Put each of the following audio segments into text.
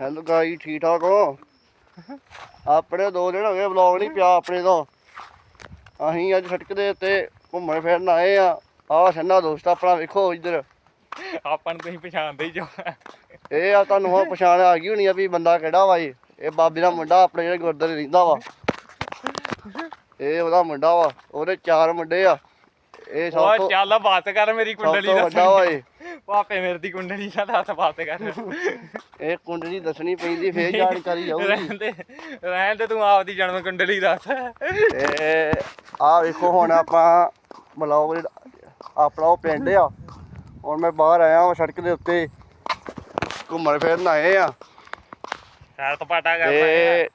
Hello ਗਾਈ ਠੀਕ ਠਾਕ ਹੋ? ਆਪਣੇ ਦੋ ਦਿਨ ਹੋ ਗਏ ਵਲੌਗ ਨਹੀਂ ਪਿਆ ਆਪਣੇ ਤੋਂ। ਅਸੀਂ ਅੱਜ ਸੜਕ ਦੇ ਉੱਤੇ ਘੁੰਮਣ ਫਿਰਨ ਆਏ ਆ। ਆਹ ਸੰਨਾ ਦੋਸਤ ਆਪਣਾ ਵੇਖੋ ਇੱਧਰ। ਆਪਾਂ ਨੂੰ ਤੁਸੀਂ ਪਛਾਣਦੇ ਹੀ ਜੋ। ਇਹ ਆ ਤੁਹਾਨੂੰ ਹੁਣ ਪਛਾਣ ਆ ਗਈ ਹੋਣੀ ਆ ਵੀ ਬੰਦਾ ਕਿਹੜਾ ਵਾ ਇਹ। ਇਹ ਬਾਬੇ ਦਾ ਮੁੰਡਾ ਆਪਣੇ ਜਿਹੜੇ ਗੁਰਦੁਆਰੇ ਰਹਿੰਦਾ ਵਾ। ਇਹ ਉਹਦਾ ਮੁੰਡਾ ਵਾ ਉਹਦੇ ਚਾਰ ਮੁੰਡੇ ਆ। ਇਹ ਸਭ ਤੋਂ ਚੱਲ ਬਾਤ ਕਰ ਮੇਰੀ ਕੁੰਡਲੀ ਦਾ ਵੱਡਾ ਵਾ ਇਹ। ਪਾਪੇ ਮੇਰੇ ਦੀ ਕੁੰਡਲੀ ਦਾ ਦੱਸ ਬਾਤ ਕਰ। ਇਹ ਕੁੰਡਲੀ ਦੱਸਣੀ ਪੈਂਦੀ ਫੇਰ ਜਾਣਕਾਰੀ ਜਾਊਗੀ ਰਹਿਣ ਦੇ ਰਹਿਣ ਦੇ ਤੂੰ ਆਪਦੀ ਜਨਮ ਕੁੰਡਲੀ ਦੱਸ। ਤੇ ਆ ਵੇਖੋ ਹੁਣ ਆਪਾਂ ਬਲੌਗ ਆਪਣਾ ਉਹ ਪਿੰਡ ਆ। ਹੁਣ ਮੈਂ ਬਾਹਰ ਆਇਆ ਹਾਂ ਸੜਕ ਦੇ ਉੱਤੇ। ਘੁੰਮਣ ਫਿਰਨ ਆਏ ਆ। ਸੈਰ ਕਰ ਤੇ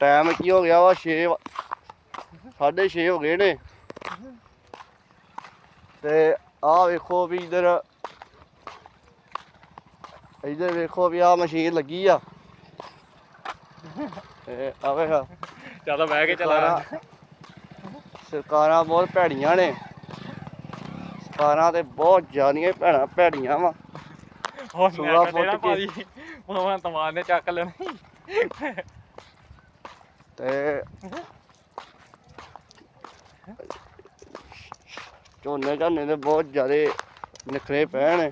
ਟਾਈਮ ਕੀ ਹੋ ਗਿਆ ਵਾ? 6 6:30 ਹੋ ਗਏ ਨੇ। ਤੇ ਆ ਵੇਖੋ ਵੀ ਇਧਰ ਇਧਰ ਵੇਖੋ ਵੀ ਆ ਮਸ਼ੀਨ ਲੱਗੀ ਆ। ਤੇ ਆ ਵੇਖ। ਚੱਲ ਬਹਿ ਕੇ ਚਲਾ। ਸਰਕਾਰਾਂ ਸਰਕਾਰਾਂ ਬਹੁਤ ਭੈੜੀਆਂ ਨੇ। ਸਰਕਾਰਾਂ ਤੇ ਬਹੁਤ ਜ਼ਿਆਦੀਆਂ ਭੈੜਾਂ ਭੈੜੀਆਂ ਵਾ। ਮੈਂ ਪੁੱਟ ਕਿਹੜਾ ਕੇ। ਹੁਣ ਤਮਾਨ ਨੇ ਚੱਕ ਲੈਣੀ। ਤੇ ਝੋਨੇ ਝਾਨੇ ਦੇ ਬਹੁਤ ਜ਼ਿਆਦੇ ਨਖਰੇ ਪਏ ਨੇ।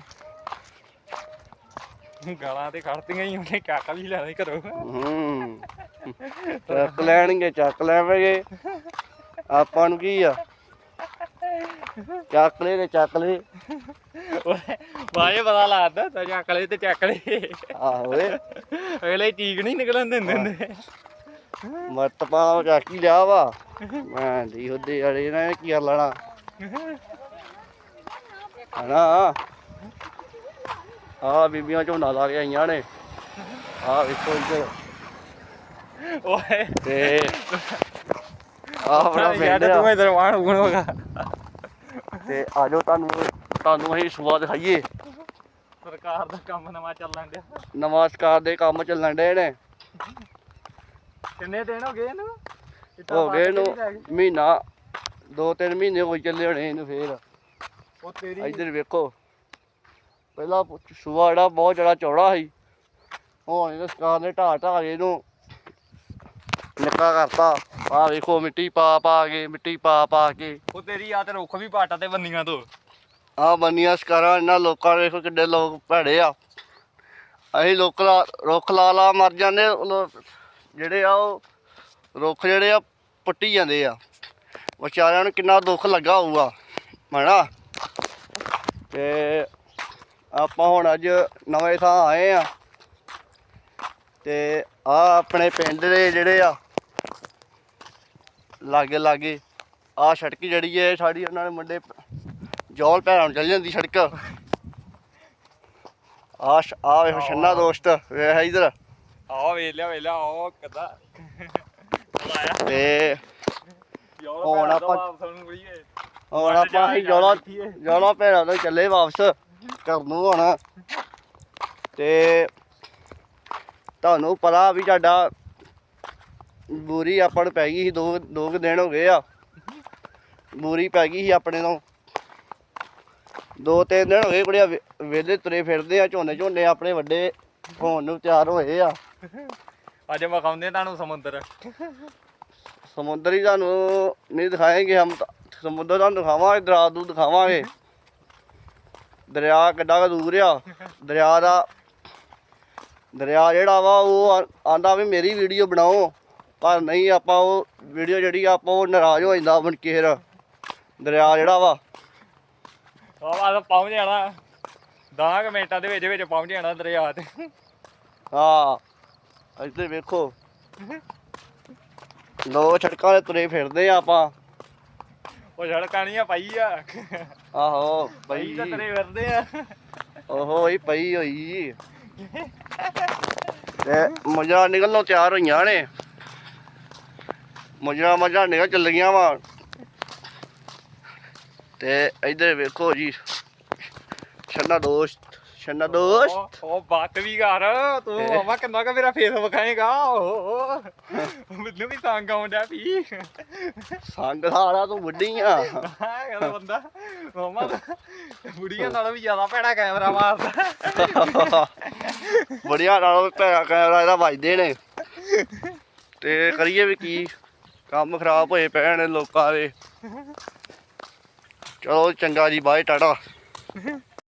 ਗਾਲਾਂ ਤੇ ਖੜਤੀਆਂ ਹੀ ਉਹਨੇ ਚੱਕ ਵੀ ਲੈਣੀ ਘਰੋਂ। ਹੂੰ। ਚੱਕ ਲੈਣਗੇ ਚੱਕ ਲੈਣਗੇ। ਆਪਾਂ ਨੂੰ ਕੀ ਆ? ਚੱਕ ਲੈ ਤੇ ਚੱਕ ਲੈ ਵਾਏ ਪਤਾ ਲੱਗਦਾ ਤਾਂ ਚੱਕ ਲੈ ਤੇ ਚੱਕ ਲੈ ਆਹੋ ਏ। ਅਗਲੇ ਚੀਕ ਨਹੀਂ ਨਿਕਲਣ ਦਿੰਦੇ ਹੁੰਦੇ। ਮਰਤ ਪਾ ਚੱਕ ਹੀ ਲਿਆ ਵਾ। ਮੈਂ ਦੀ ਉਹਦੇ ਵਾਲੇ ਨੇ ਕੀ ਕਰ ਲੈਣਾ। ਹਨਾ? ਆ ਬੀਬੀਆਂ ਝੋਨਾ ਲਾ ਕੇ ਆਈਆਂ ਨੇ। ਆ ਵੇਖੋ ਇੱਧਰ। ਓਏ। ਤੇ ਆ ਯਾਰ ਪਿੰਡ ਤੂੰ ਇਧਰ ਵਾਣ ਹੋਗਾ ਤੇ ਆਜੋ ਤੁਹਾਨੂੰ ਤੁਹਾਨੂੰ ਅਸੀਂ ਸਵਾਦ ਦਿਖਾਈਏ। ਸਰਕਾਰ ਦਾ ਕੰਮ ਨਵਾਂ ਚੱਲਣ ਡਿਆ। ਨਮਸਕਾਰ ਦੇ ਕੰਮ ਚੱਲਣ ਡੇ ਨੇ। ਕਿੰਨੇ ਦਿਨ ਹੋ ਗਏ ਇਹਨੂੰ? ਇੱਟਾਂ ਹੋ ਪਾ ਗਏ ਕੇ ਲੈ ਗਏ। ਮਹੀਨਾ ਦੋ ਤਿੰਨ ਮਹੀਨੇ ਹੋ ਚੱਲੇ ਹੋਣੇ ਇਹਨੂੰ ਫੇਰ। ਉਹ ਤੇਰੀ ਇੱਧਰ ਵੇਖੋ। ਪਹਿਲਾਂ ਸੂਆ ਜਿਹੜਾ ਬਹੁਤ ਜ਼ਿਆਦਾ ਚੌੜਾ ਸੀ। ਹੁਣ ਇਹਨੇ ਸਰਕਾਰ ਨੇ ਢਾਹ ਢਾਹ ਕੇ ਇਹਨੂੰ ਨਿੱਕਾ ਕਰਤਾ। ਆ ਵੇਖੋ ਮਿੱਟੀ ਪਾ ਪਾ ਕੇ ਮਿੱਟੀ ਪਾ ਪਾ ਕੇ। ਉਹ ਤੇਰੀ ਆ ਤੇ ਰੁੱਖ ਵੀ ਪਾਟਾ ਤੇ ਬੰਨੀਆਂ ਤੋਂ। ਆ ਬੰਨੀਆਂ ਸਕਾਰਾਂ ਇਹਨਾਂ ਲੋਕਾਂ ਦੇ ਵੇਖੋ ਕਿੱਡੇ ਲੋਕ ਭੈੜੇ ਆ। ਅਸੀਂ ਲੋਕ ਲਾ ਰੁੱਖ ਲਾ ਲਾ ਮਰ ਜਾਂਦੇ ਜਿਹੜੇ ਆ ਉਹ ਰੁੱਖ ਜਿਹੜੇ ਆ ਪੱਟੀ ਜਾਂਦੇ ਆ। ਵਿਚਾਰਿਆਂ ਨੂੰ ਕਿੰਨਾ ਦੁੱਖ ਲੱਗਾ ਹੋਊਗਾ ਹੈਨਾ? ਤੇ ਆਪਾਂ ਹੁਣ ਅੱਜ ਨਵੇਂ ਥਾਂ ਆਏ ਆ। ਤੇ ਆ ਆਪਣੇ ਪਿੰਡ ਦੇ ਜਿਹੜੇ ਆ ਲਾਗੇ ਲਾਗੇ ਆ ਸੜਕ ਜਿਹੜੀ ਹੈ ਸਾਡੀ ਉਹਨਾਂ ਨੇ ਮੁੰਡੇ ਜੌਲ ਭੈਣਾਂ ਨੂੰ ਚੱਲ ਜਾਂਦੀ ਸੜਕ। ਆ ਆ ਵੇਖੋ ਛੰਨਾ ਦੋਸਤ ਵੇਖ ਇਧਰ। ਆ ਵੇਖ ਲਿਆ ਵੇਖ ਲਿਆ ਉਹ ਕਦਾ? ਤੇ ਹੁਣ ਆਪਾਂ- ਹੁਣ ਆਪਾਂ ਜੌਲਾ ਜੌਲਾ ਭੈਣਾਂ ਤੋਂ ਚੱਲੇ ਵਾਪਸ। ਘਰ ਨੂੰ ਹੁਣ। ਤੇ ਤੁਹਾਨੂੰ ਪਤਾ ਵੀ ਤੁਹਾਡਾ ਬੂਰੀ ਆਪਾਂ ਨੂੰ ਪੈ ਗਈ ਸੀ ਦੋ ਦੋ ਕੁ ਦਿਨ ਹੋ ਗਏ ਆ। ਬੂਰੀ ਪੈ ਗਈ ਸੀ ਆਪਣੇ ਤੋਂ। ਦੋ ਤਿੰਨ ਦਿਨ ਹੋ ਗਏ ਕੁੜੀਆਂ ਵੇਲੇ ਤੁਰੇ ਫਿਰਦੇ ਆ ਝੋਨੇ ਝੋਨੇ ਆਪਣੇ ਵੱਡੇ ਹੋਣ ਨੂੰ ਤਿਆਰ ਹੋਏ ਆ। ਅੱਜ ਵਿਖਾਉਂਦੇ ਤੁਹਾਨੂੰ ਸਮੁੰਦਰ। ਸਮੁੰਦਰ ਹੀ ਤੁਹਾਨੂੰ ਨਹੀਂ ਦਿਖਾਏਂਗੇ ਹਮ ਸਮੁੰਦਰ ਤੁਹਾਨੂੰ ਦਿਖਾਵਾਂਗੇ ਦਰਿਆ ਨੂੰ ਦਿਖਾਵਾਂਗੇ। ਦਰਿਆ ਕਿੱਡਾ ਕੁ ਦੂਰ ਆ। ਦਰਿਆ ਦਾ ਦਰਿਆ ਜਿਹੜਾ ਵਾ ਉਹ ਆਂਦਾ ਵੀ ਮੇਰੀ ਵੀਡੀਓ ਬਣਾਓ ਪਰ ਨਹੀਂ ਆਪਾਂ ਉਹ ਵੀਡੀਓ ਜਿਹੜੀ ਆਪਾਂ ਉਹ ਨਾਰਾਜ਼ ਹੋ ਜਾਂਦਾ ਬਣ ਕੇ ਫਿਰ। ਦਰਿਆ ਜਿਹੜਾ ਵਾ। ਆ ਬਾਅਦ ਪਹੁੰਚ ਜਾਣਾ। 10 ਮਿੰਟਾਂ ਦੇ ਵਿੱਚ ਵਿੱਚ ਪਹੁੰਚ ਜਾਣਾ ਦਰਿਆ ਤੇ। ਹਾਂ ਇੱਥੇ ਵੇਖੋ। ਲੋ ਛੜਕਾਂ ਦੇ ਤੁਰੇ ਫਿਰਦੇ ਆਪਾਂ। ਉਹ ਨਹੀਂ ਆ ਪਾਈ ਆ। ਆਹੋ ਪਈ ਬਈ ਤਾਂ ਤੇਰੇ ਫਿਰਦੇ ਆ। ਓਹੋ ਹੀ ਪਈ ਹੋਈ। ਤੇ ਮਜਾ ਨਿਕਲਣੋਂ ਤਿਆਰ ਹੋਈਆਂ ਨੇ। ਮਜਾ ਮਜਾ ਨਿਕਲ ਚੱਲ ਗਈਆਂ ਵਾ। ਤੇ ਇੱਧਰ ਵੇਖੋ ਜੀ। ਛੰਨਾ ਦੋਸਤ। ਛੰਨਾ ਦੋਸਤ। ਉਹ ਬਾਤ ਵੀ ਕਰ ਤੂੰ। ਮਾਮਾ ਕਿੰਨਾ ਕੁ ਮੇਰਾ ਫੇਸ ਵਿਖਾਏਗਾ। ਓਹ ਮੈਨੂੰ ਵੀ ਸੰਗ ਆਉਂਦਾ ਵੀ। ਸੰਗ ਸਾਰਾ ਤੂੰ ਵੱਡੀ ਆ। ਕਹਿੰਦਾ ਬੰਦਾ ਮਾਮਾ ਬੁੜੀਆਂ ਨਾਲੋਂ ਵੀ ਜ਼ਿਆਦਾ ਭੈੜਾ ਕੈਮਰਾ ਮਾਰਦਾ। ਬੜੀਆ ਨਾਲ ਭੈੜਾ ਕੈਮਰਾ ਇਹਦਾ ਵੱਜਦੇ ਨੇ। ਤੇ ਕਰੀਏ ਵੀ ਕੀ? ਕੰਮ ਖਰਾਬ ਹੋਏ ਪਏ ਨੇ ਲੋਕਾਂ ਦੇ। ਚਲੋ ਚੰਗਾ ਜੀ ਬਾਏ ਟਾਟਾ।